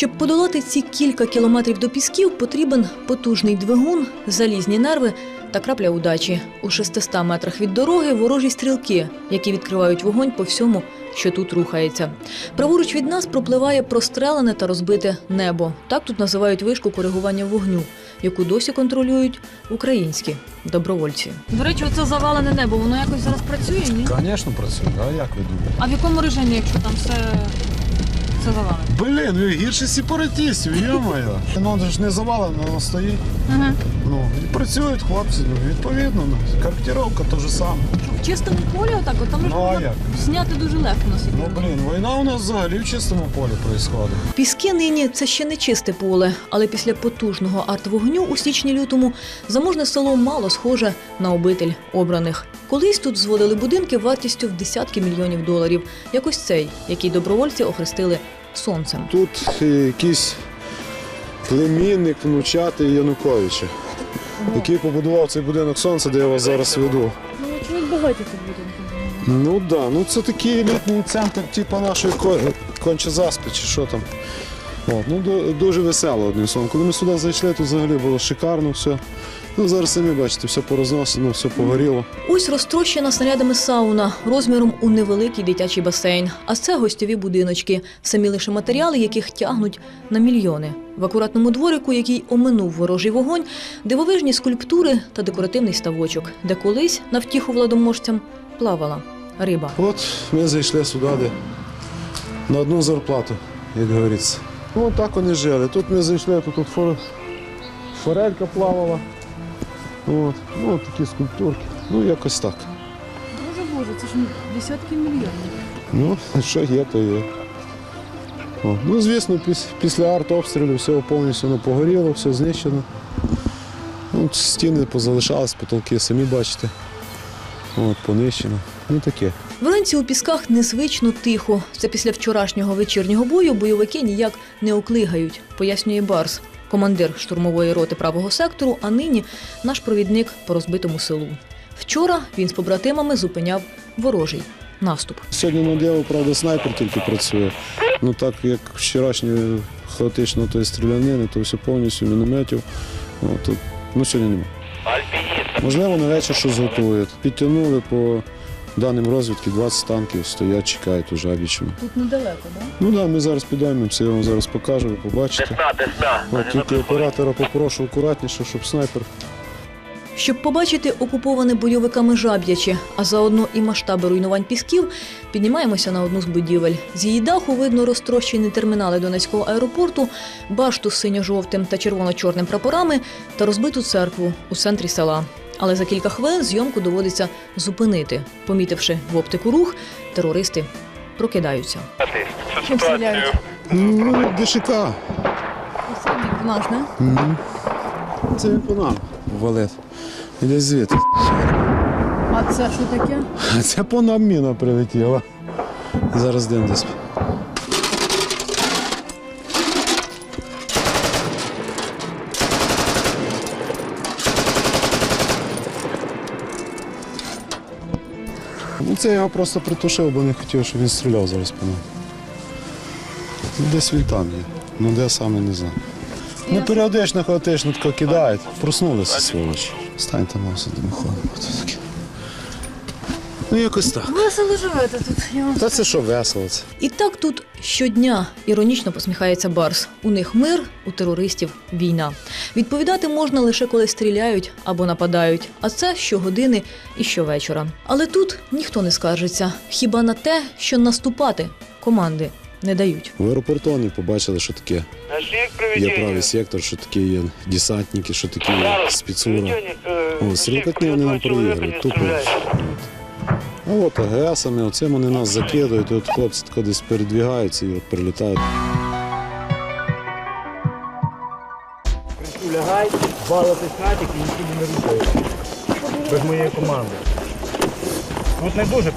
Щоб подолати ці кілька кілометрів до пісків, потрібен потужний двигун, залізні нерви та крапля удачі. У 600 метрах від дороги ворожі стрілки, які відкривають вогонь по всьому, що тут рухається. Праворуч від нас пропливає прострелене та розбите небо. Так тут називають вишку коригування вогню, яку досі контролюють українські добровольці. До речі, оце завалене небо, воно якось зараз працює? Ні? Звісно, працює, а як ви думаєте? А в якому режимі, якщо там все, все завалено? Блін, ви гірше сепаратистів, йо-моє. Ну, це ж не завалено, воно стоїть. Ага. Ну, і працюють хлопці, ну, відповідно. Ну, коректировка то же саме. В чистому полі отак, от там Ну, а можна як? зняти дуже легко на Ну, блін, війна у нас взагалі в чистому полі відбувається. Піски нині це ще не чисте поле, але після потужного артвогню у січні-лютому заможне село мало схоже на обитель обраних. Колись тут зводили будинки вартістю в десятки мільйонів доларів, як ось цей, який добровольці охрестили сонцем. Тут е, якийсь племінник внучати Януковича, який побудував цей будинок сонця, де я вас зараз веду. Ну чоловік багаті тут будинки. Ну так, да, ну це такий елітний центр, типу нашої ко- кончезаспи, чи що там. От, ну, дуже весело одним словом. Коли ми сюди зайшли, тут взагалі було шикарно все. Ну, зараз самі бачите, все порозносено, все погоріло. Ось розтрощена снарядами сауна розміром у невеликий дитячий басейн. А це гостьові будиночки, самі лише матеріали, яких тягнуть на мільйони. В акуратному дворику, який оминув ворожий вогонь, дивовижні скульптури та декоративний ставочок, де колись на втіху владоможцям плавала риба. От ми зайшли сюди, де на одну зарплату, як говориться. Ну, так вони жили. Тут ми зайшли, тут, тут фор... форелька плавала. От. Ну, от такі скульптурки. Ну, якось так. Боже Боже, це ж десятки мільйонів. Ну, що є, то є. О, ну, звісно, піс- після артобстрілів все повністю воно погоріло, все знищено. Ну, стіни позалишались, потолки самі бачите. От, понищено. Ну таке. Вранці у пісках незвично тихо. Це після вчорашнього вечірнього бою бойовики ніяк не оклигають, пояснює Барс, командир штурмової роти правого сектору, а нині наш провідник по розбитому селу. Вчора він з побратимами зупиняв ворожий наступ. Сьогодні на діло, правда, снайпер тільки працює. Ну так як вчорашнє хаотично тої стрілянини, то все повністю мінометів. О, тут, ну сьогодні немає. Можливо, на вечір щось готують. Підтягнули по даним розвідки 20 танків, стоять, чекають уже обічно. Тут недалеко, так? Ну так, да, ми зараз підіймемося, я вам зараз покажу, ви побачите. От, тільки оператора попрошу акуратніше, щоб снайпер. Щоб побачити окуповане бойовиками жаб'яче, а заодно і масштаби руйнувань пісків, піднімаємося на одну з будівель. З її даху видно розтрощені термінали Донецького аеропорту, башту з синьо-жовтим та червоно-чорним прапорами та розбиту церкву у центрі села. Але за кілька хвилин зйомку доводиться зупинити. Помітивши в оптику рух, терористи прокидаються. Стріляють? Ну, ДШК. Наш, не? Це він по нам валить. Іде звідти. А це що таке? Це по нам міна прилетіла. Зараз дим десь. Це я його просто притушив, бо не хотів, щоб він стріляв зараз по мене. Десь він там є. Ну де саме не знаю. Ну періодично, хаотично тако кидають. Проснулися сволочі. Станьте мовся димоходом. ходимо. Ну якось так. Весело живете тут. Я вам Та це що весело це. І так тут щодня іронічно посміхається Барс. У них мир, у терористів війна. Відповідати можна лише коли стріляють або нападають, а це щогодини і щовечора. Але тут ніхто не скаржиться, хіба на те, що наступати команди не дають. В аеропорту вони побачили, що таке є правий сектор, що таке є десантники, що таке є спецура. О, стрілкотні вони нам проігрують, тупо. От. А от АГСами, оцим вони нас закидують, і от хлопці тако десь передвігаються і от прилітають. Лягай, балити хатик і нікуди не рухаєш. Без моєї команди. Тут не дуже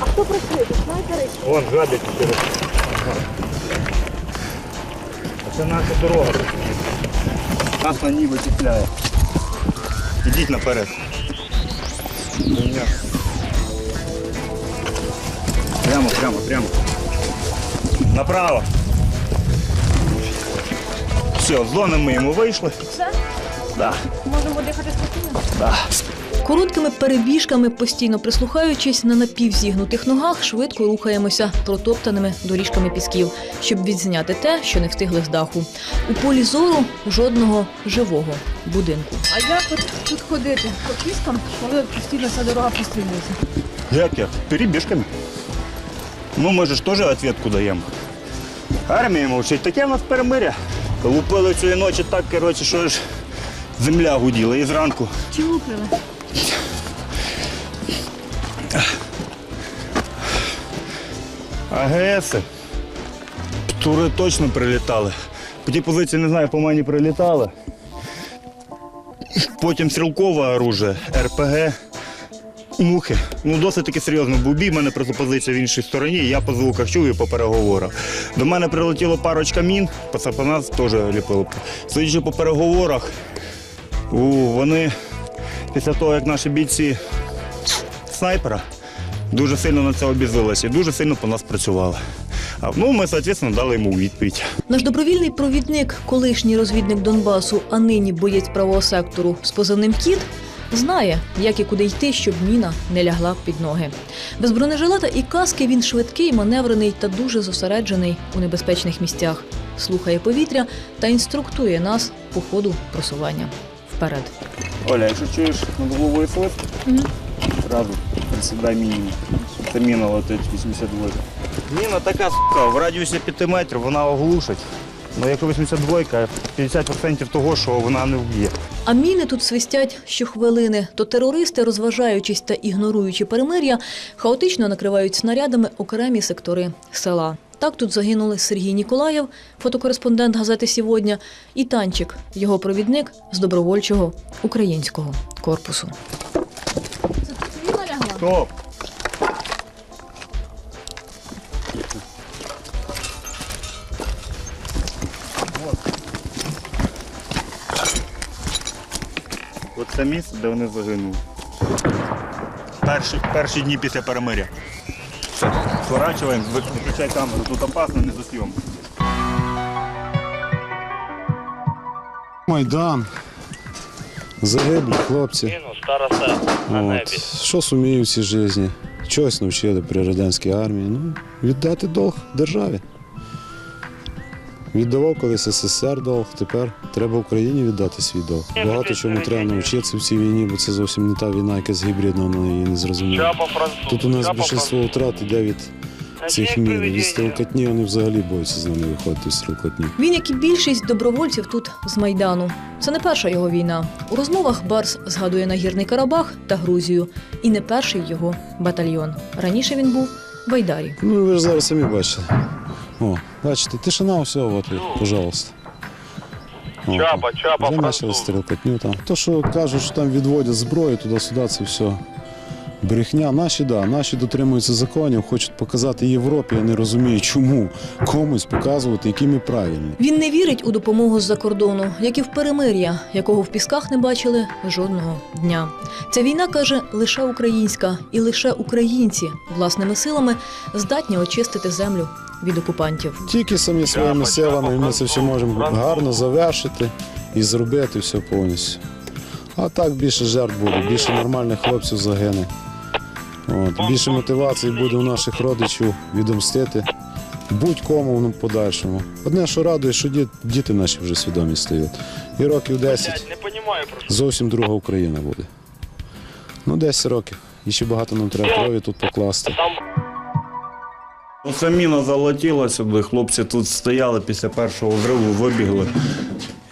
А хто працює? Снайпери? Вон жабять через А це наша дорога. Нас на ній вичіпляє. Ідіть наперед. Прямо, прямо, прямо. Направо. Все, з зони ми йому вийшли. Все? Да. Можемо дихати спокійно? Короткими перебіжками, постійно прислухаючись на напівзігнутих ногах, швидко рухаємося протоптаними доріжками пісків, щоб відзняти те, що не встигли з даху. У полі зору жодного живого будинку. А як от тут ходити по піскам, коли постійно ця дорога прострілюється? Як як? Перебіжками. Ну, ми ж теж відповідку даємо. Армія мовчить, таке в нас перемиря. Лупили цієї ночі так, коротше, що ж земля гуділа і зранку. Чи лупили? АГСи. Тури точно прилітали. По тій позиції не знаю, по мені прилітали. Потім стрілкове оружие, РПГ, мухи. Ну, досить таки серйозно. Був бій, в мене позиція в іншій стороні, я по звуках чую і по переговорах. До мене прилетіло парочка мін, по нас теж ліпило. Судячи по переговорах, вони після того, як наші бійці снайпера дуже сильно на це обізилися і дуже сильно по нас працювали. А, ну, ми, звісно, дали йому відповідь. Наш добровільний провідник, колишній розвідник Донбасу, а нині боєць правого сектору з позивним Кіт, знає, як і куди йти, щоб міна не лягла під ноги. Без бронежилета і каски він швидкий, маневрений та дуже зосереджений у небезпечних місцях. Слухає повітря та інструктує нас по ходу просування. Вперед. Оля, якщо чуєш над головою свист, одразу присідай мінімум. Це міна летить 82. Міна така сука, в радіусі 5 метрів вона оглушить. Ну якщо 82, 50% того, що вона не вб'є. А міни тут свистять щохвилини, то терористи, розважаючись та ігноруючи перемир'я, хаотично накривають снарядами окремі сектори села. Так тут загинули Сергій Ніколаєв, фотокореспондент газети «Сьогодні», і Танчик, його провідник з добровольчого українського корпусу. Стоп! От це місце, де вони загинули. Перші, перші дні після перемиря. Все, выключай камеру, тут опасно, не засъем. Майдан. Загиблі хлопці. От. Що сумію в цій житті? Чогось навчили при радянській армії. Ну, віддати долг державі. Віддавав колись СССР долг, тепер треба Україні віддати свій долг. Багато чому треба навчитися в цій війні, бо це зовсім не та війна, якась гібридна, вона її не зрозуміла. Тут у нас більшість втрат іде від цих мін. Від стрілкотні вони взагалі боються з ними виходити в стрілкотні. Він, як і більшість добровольців тут з Майдану. Це не перша його війна. У розмовах Барс згадує нагірний Карабах та Грузію. І не перший його батальйон. Раніше він був в Айдарі. Ну, ви ж зараз самі бачите. О, бачите, тишина, все, от, пожалуйста. Чапа, чапа, Вже почали стрілкотню там. То, що кажуть, що там відводять зброю туди-сюди, це все. Брехня, наші, да, наші дотримуються законів, хочуть показати Європі, я не розумію, чому комусь показувати, які ми правильні. Він не вірить у допомогу з-за кордону, як і в перемир'я, якого в пісках не бачили жодного дня. Ця війна каже лише українська, і лише українці власними силами здатні очистити землю від окупантів. Тільки самі своїми силами ми це все можемо гарно завершити і зробити все повністю. А так більше жертв буде, більше нормальних хлопців загине. От, більше мотивації буде у наших родичів відомстити будь-кому в подальшому. Одне, що радує, що діти наші вже свідомі стають. І років 10 зовсім друга Україна буде. Ну, 10 років. І ще багато нам треба крові тут покласти. Оце міна залетіла сюди, хлопці тут стояли після першого взриву, вибігли.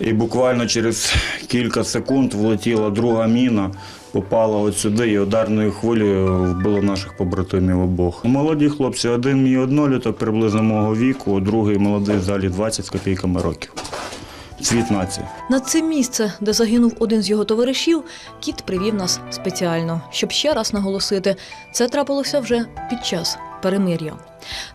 І буквально через кілька секунд влетіла друга міна, попала от сюди і ударною хвилею вбила наших побратимів обох. Молоді хлопці, один мій одноліток приблизно мого віку, другий молодий в залі 20 з копійками років. Цвіт нації. На це місце, де загинув один з його товаришів, кіт привів нас спеціально, щоб ще раз наголосити, це трапилося вже під час перемир'я.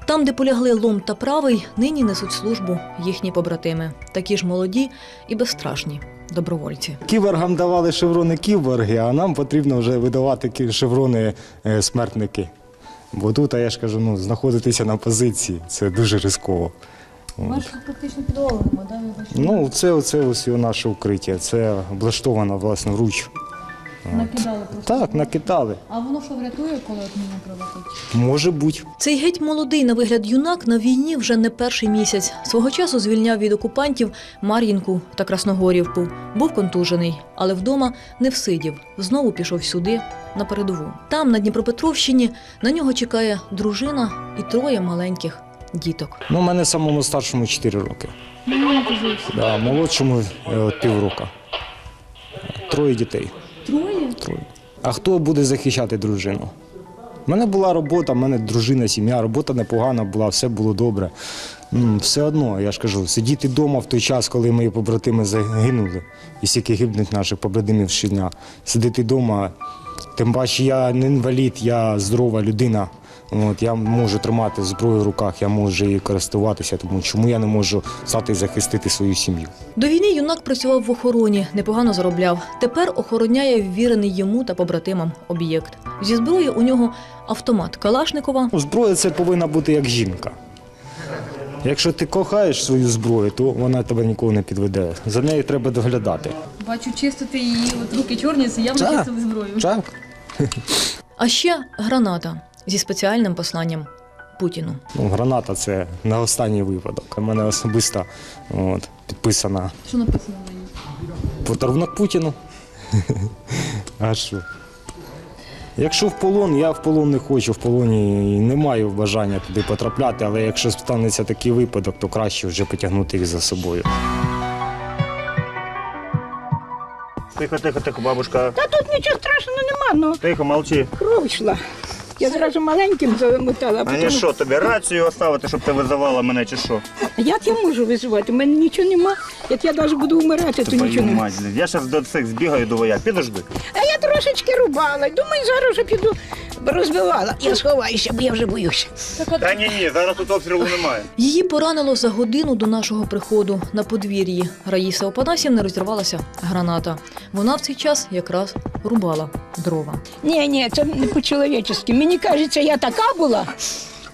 Там, де полягли лом та правий, нині несуть службу їхні побратими, такі ж молоді і безстрашні добровольці. Кіборгам давали шеврони кіборги, а нам потрібно вже видавати шеврони е, смертники. Бо тут, а я ж кажу, ну, знаходитися на позиції це дуже ризково. Ми ж практично під да? Ну, це, оце ось наше укриття. Це облаштовано власноруч. Накидали просто. Так, накидали. А воно що врятує, коли от міна прилетить? Може бути. Цей геть молодий на вигляд юнак на війні вже не перший місяць. Свого часу звільняв від окупантів Мар'їнку та Красногорівку. Був контужений, але вдома не всидів. Знову пішов сюди, на передову. Там, на Дніпропетровщині, на нього чекає дружина і троє маленьких діток. Ну, у мене самому старшому 4 роки. Ну. Да, молодшому е, півроку. Троє дітей. А хто буде захищати дружину? У мене була робота, в мене дружина, сім'я, робота непогана була, все було добре. Все одно, я ж кажу, сидіти вдома в той час, коли мої побратими загинули, і скільки гибнуть наших побратимів щодня. Сидіти вдома, тим паче я не інвалід, я здорова людина. От, я можу тримати зброю в руках, я можу її користуватися, тому чому я не можу стати і захистити свою сім'ю. До війни юнак працював в охороні, непогано заробляв. Тепер охороняє ввірений йому та побратимам об'єкт. Зі зброї у нього автомат Калашникова, Ну, Зброя це повинна бути як жінка. Якщо ти кохаєш свою зброю, то вона тебе ніколи не підведе. За нею треба доглядати. Бачу, чистити її, от руки чорні, це явно чистили зброю. Так? а ще граната зі спеціальним посланням Путіну. Ну, граната це на останній випадок. У мене особисто от, підписана Що написано на ній? подарунок Путіну. А що? Якщо в полон, я в полон не хочу, в полоні не маю бажання туди потрапляти, але якщо станеться такий випадок, то краще вже потягнути їх за собою. Тихо, тихо, тихо, бабушка. Та тут нічого страшного нема, ну Тихо, молчи. кров йшла. Я зразу маленьким замотала, а потім... не що, тобі рацію оставити, щоб ти визивала мене чи що? Як я можу визивати? У мене нічого нема. Як я навіть буду вмирати, то нічого нема. Я зараз до цих збігаю до вояк. Підожди. А я трошечки рубала. Думаю, зараз вже піду розбивала. Я сховаюся, бо я вже боюся. Та ні, ні, зараз тут обстрілу немає. Її поранило за годину до нашого приходу на подвір'ї. Раїса Опанасівна розірвалася граната. Вона в цей час якраз рубала дрова. Ні, ні, це не по-чоловічески. Мені кажеться, я така була.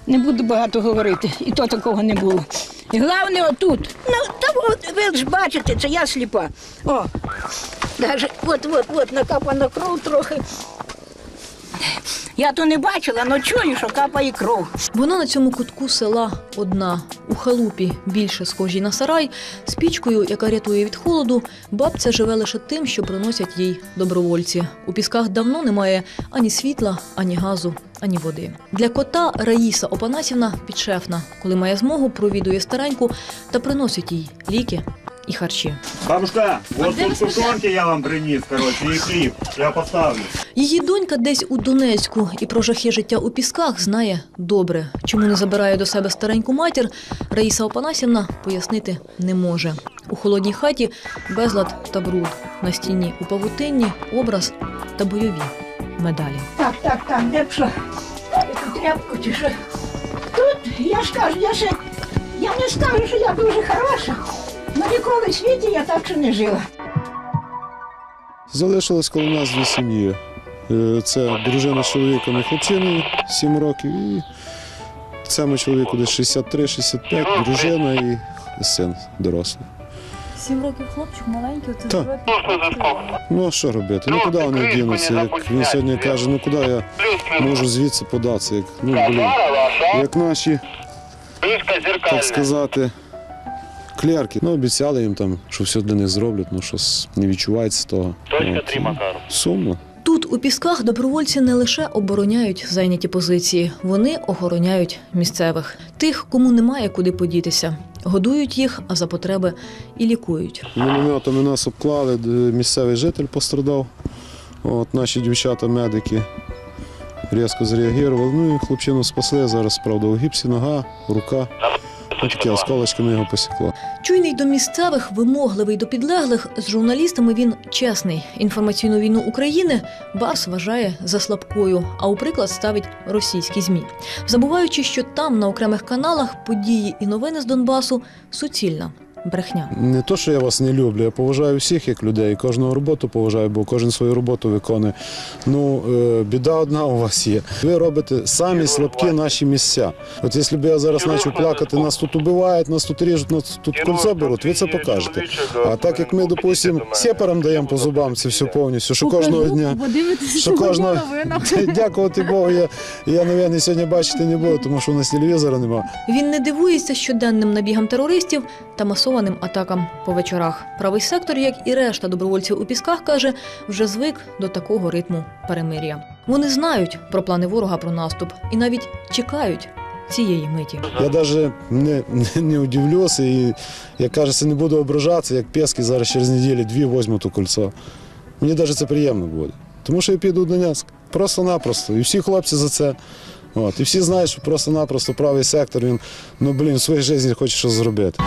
Не буду багато говорити, і то такого не було. І головне отут. Ну, та ви ж бачите, це я сліпа. О, навіть от, от, от, накапана кров трохи. Я то не бачила, але чую, що капає кров. Вона на цьому кутку села одна. У халупі, більше схожій на сарай, з пічкою, яка рятує від холоду, бабця живе лише тим, що приносять їй добровольці. У пісках давно немає ані світла, ані газу, ані води. Для кота Раїса Опанасівна підшефна, коли має змогу, провідує стареньку та приносить їй ліки і харчі. Бабушка, от тут тушонки я вам приніс, коротше, і хліб. Я поставлю. Її донька десь у Донецьку і про жахи життя у пісках знає добре. Чому не забирає до себе стареньку матір, Раїса Опанасівна пояснити не може. У холодній хаті безлад та бруд. На стіні у павутинні образ та бойові медалі. Так, так, так, де б що? Яку тряпку чи що? Тут, я ж кажу, я ще, я не скажу, що я дуже хороша, але ніколи в світі я так ще не жила. Залишилось коло нас дві сім'ї. Е, Це дружина з чоловіком і хлопчиною 7 років, і цьому чоловіку десь 63-65, дружина і син дорослий. Сім років хлопчик маленький, це Так. Ну а що робити? Ну куди вони дінуться? Як він сьогодні каже, ну куди я можу звідси податися? Як, ну, блін, як наші, так сказати, клерки. Ну, обіцяли їм там, що все для них зроблять, ну щось не відчувається з того. От. Сумно. Тут у пісках добровольці не лише обороняють зайняті позиції, вони охороняють місцевих, тих, кому немає куди подітися. Годують їх, а за потреби і лікують. Мінометами нас обклали, місцевий житель пострадав. От, наші дівчата-медики різко зреагували. Ну і хлопчину спасли. Зараз, правда, у гіпсі нога, рука. Таке осколочками його посікло. Чуйний до місцевих, вимогливий до підлеглих. З журналістами він чесний. Інформаційну війну України Барс вважає за слабкою, а у приклад ставить російські змі, забуваючи, що там на окремих каналах події і новини з Донбасу суцільна брехня. Не то, що я вас не люблю, я поважаю всіх як людей, кожного роботу поважаю, бо кожен свою роботу виконує. Ну, е, біда одна у вас є. Ви робите самі слабкі наші місця. От якщо б я зараз почав плакати, нас тут убивають, нас тут ріжуть, нас тут кольцо беруть, ви це покажете. А так як ми, допустимо, сепарам даємо по зубам це все повністю, що кожного дня. Що кожного дякувати Богу, я, я навіть сьогодні бачити не буду, тому що у нас телевізора немає. Він не дивується щоденним набігам терористів та масованим атакам по вечорах. Правий сектор, як і решта добровольців у пісках, каже, вже звик до такого ритму перемир'я. Вони знають про плани ворога про наступ і навіть чекають цієї миті. Я навіть не, не, не удивлюся і, як кажеться, не буду ображатися, як пески зараз через неділю дві візьму то кольцо. Мені навіть це приємно буде. Тому що я піду в Донецьк. Просто-напросто. І всі хлопці за це. От. І всі знають, що просто-напросто правий сектор, він, ну блін, в своїй житті хоче щось зробити.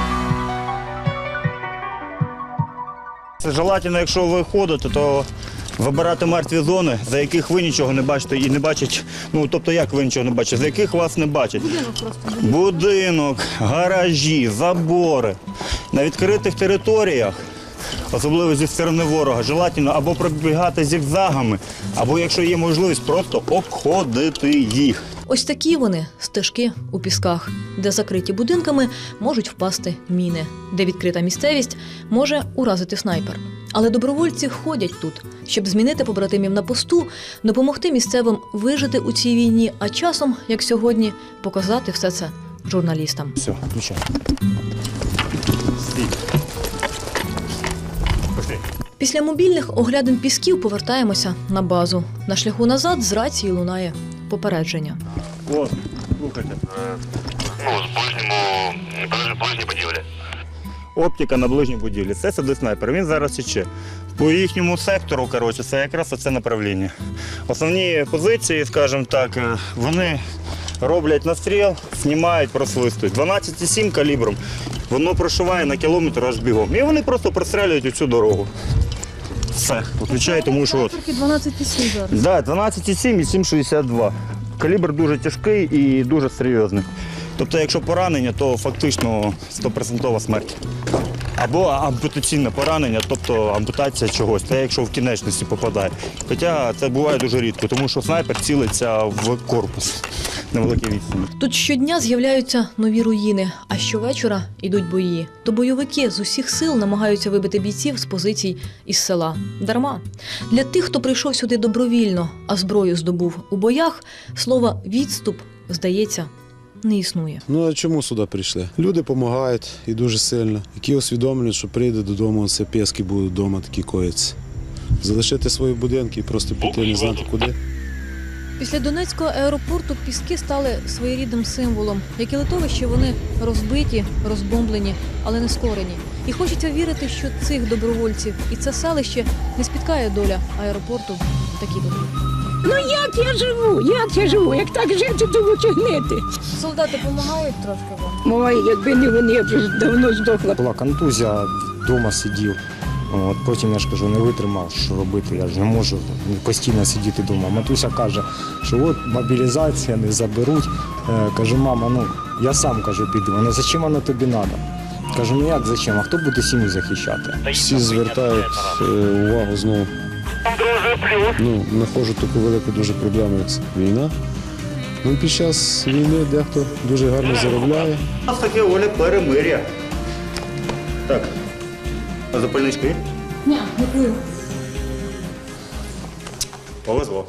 Це желательно, якщо ви ходите, то вибирати мертві зони, за яких ви нічого не бачите і не бачать. Ну тобто, як ви нічого не бачите, за яких вас не бачать. Будинок просто. Будинок, гаражі, забори. На відкритих територіях, особливо зі сторони ворога, желательно або пробігати зігзагами, або, якщо є можливість, просто обходити їх. Ось такі вони стежки у пісках, де закриті будинками можуть впасти міни, де відкрита місцевість може уразити снайпер. Але добровольці ходять тут, щоб змінити побратимів на посту, допомогти місцевим вижити у цій війні, а часом, як сьогодні, показати все це журналістам. Все, включай. Після мобільних оглядин пісків повертаємося на базу. На шляху назад з рації лунає попередження. От, слухайте. Ну, з ближньому, ближній будівлі. Оптика на ближній будівлі. Це сидить снайпер. Він зараз тіче. По їхньому сектору, коротше, це якраз це направління. Основні позиції, скажімо так, е, вони роблять настріл, знімають, просвистують. 12,7 калібром. Воно прошиває на кілометр аж бігом. І вони просто прострелюють у цю дорогу. Все, виключай, тому що от. 12,7 зараз. Да, 12,7 і 7,62. Калібр дуже тяжкий і дуже серйозний. Тобто, якщо поранення, то фактично 100% смерть. Або ампутаційне поранення, тобто ампутація чогось, це якщо в кінечності попадає. Хоча це буває дуже рідко, тому що снайпер цілиться в корпус на великій відстані. Тут щодня з'являються нові руїни, а щовечора йдуть бої. То бойовики з усіх сил намагаються вибити бійців з позицій із села. Дарма. Для тих, хто прийшов сюди добровільно, а зброю здобув у боях, слова відступ, здається, не існує. Ну а чому сюди прийшли? Люди допомагають і дуже сильно, які усвідомлюють, що прийде додому, це пески будуть вдома такі коїться. Залишити свої будинки і просто піти не знати куди. Після Донецького аеропорту піски стали своєрідним символом. Як і литовище, вони розбиті, розбомблені, але не скорені. І хочеться вірити, що цих добровольців і це селище не спіткає доля аеропорту в такі дні. Ну як я живу? Як я живу? Як так жити, то лучше гнити. Солдати допомагають трошки вам. Ой, якби не вони, я б вже давно здохла. Була контузія, вдома сидів. От, потім я ж кажу, не витримав, що робити. Я ж не можу постійно сидіти вдома. Матуся каже, що от мобілізація, не заберуть. Е, кажу, мама, ну я сам кажу, піду. Вона зачем воно тобі треба? Кажу, ну як зачем? А хто буде сім'ю захищати? Всі звертають е, увагу знову. Ну, знаходжу таку велику дуже проблему, як війна. Ну, під час війни дехто дуже гарно заробляє. У нас таке воля перемир'я. Так. А запальнички? Ні, Ні, дякую. Повезло.